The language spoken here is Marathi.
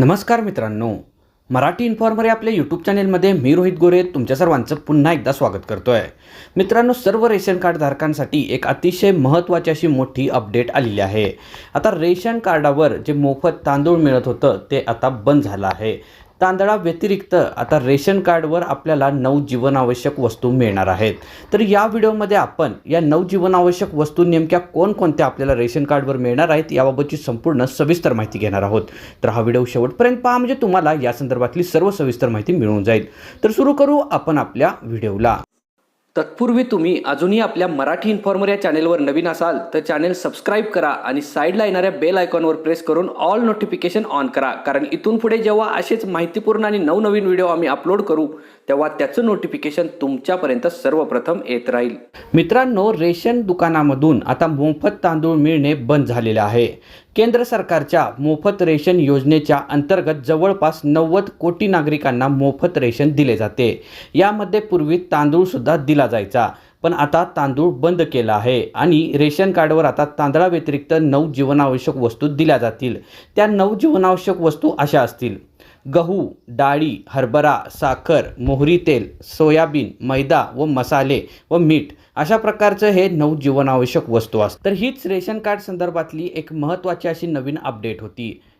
नमस्कार मित्रांनो. मराठी इन्फॉर्मर या आपल्या यूट्यूब चॅनेलमध्ये मी रोहित गोरे तुमच्या सर्वांचं पुन्हा एकदा स्वागत करतो आहे मित्रांनो सर्व रेशन कार्डधारकांसाठी एक अतिशय महत्त्वाची अशी मोठी अपडेट आलेली आहे. आता रेशन कार्डावर जे मोफत तांदूळ मिळत होतं ते आता बंद झालं आहे. तांदळाव्यतिरिक्त आता रेशन कार्डवर आपल्याला नऊ जीवनावश्यक वस्तू मिळणार आहेत. तर या व्हिडिओमध्ये आपण या नऊ जीवनावश्यक वस्तू नेमक्या कोणकोणत्या आपल्याला रेशन कार्डवर मिळणार आहेत याबाबतची संपूर्ण सविस्तर माहिती घेणार आहोत. तर हा व्हिडिओ शेवटपर्यंत पहा म्हणजे तुम्हाला या संदर्भातली सर्व सविस्तर माहिती मिळून जाईल. तर सुरू करू आपण आपल्या व्हिडिओला. तत्पूर्वी तुम्ही अजूनही आपल्या मराठी इन्फॉर्मर या चॅनेलवर नवीन असाल तर चॅनेल सबस्क्राईब करा आणि साईडला येणाऱ्या बेल आयकॉनवर प्रेस करून ऑल नोटिफिकेशन ऑन करा. कारण इथून पुढे जेव्हा असेच माहितीपूर्ण आणि नवनवीन व्हिडिओ आम्ही अपलोड करू तेव्हा त्याचं नोटिफिकेशन तुमच्यापर्यंत सर्वप्रथम येत राहील. मित्रांनो रेशन दुकानामधून आता मोफत तांदूळ मिळणे बंद झालेले आहे. केंद्र सरकारच्या मोफत रेशन योजनेच्या अंतर्गत जवळपास नव्वद कोटी नागरिकांना मोफत रेशन दिले जाते. यामध्ये पूर्वी तांदूळसुद्धा दिला दिला जायचा. पण आता तांदूळ बंद केला आहे आणि रेशन कार्डवर आता तांदळाव्यतिरिक्त नऊ जीवनावश्यक वस्तू दिल्या जातील. त्या नऊ जीवनावश्यक वस्तू अशा असतील. गहू डाळी हरभरा साखर मोहरी तेल सोयाबीन मैदा व मसाले व मीठ अशा प्रकारचं हे नऊ जीवनावश्यक वस्तू असतात. तर हीच रेशन कार्ड संदर्भातली एक महत्त्वाची अशी नवीन अपडेट होती.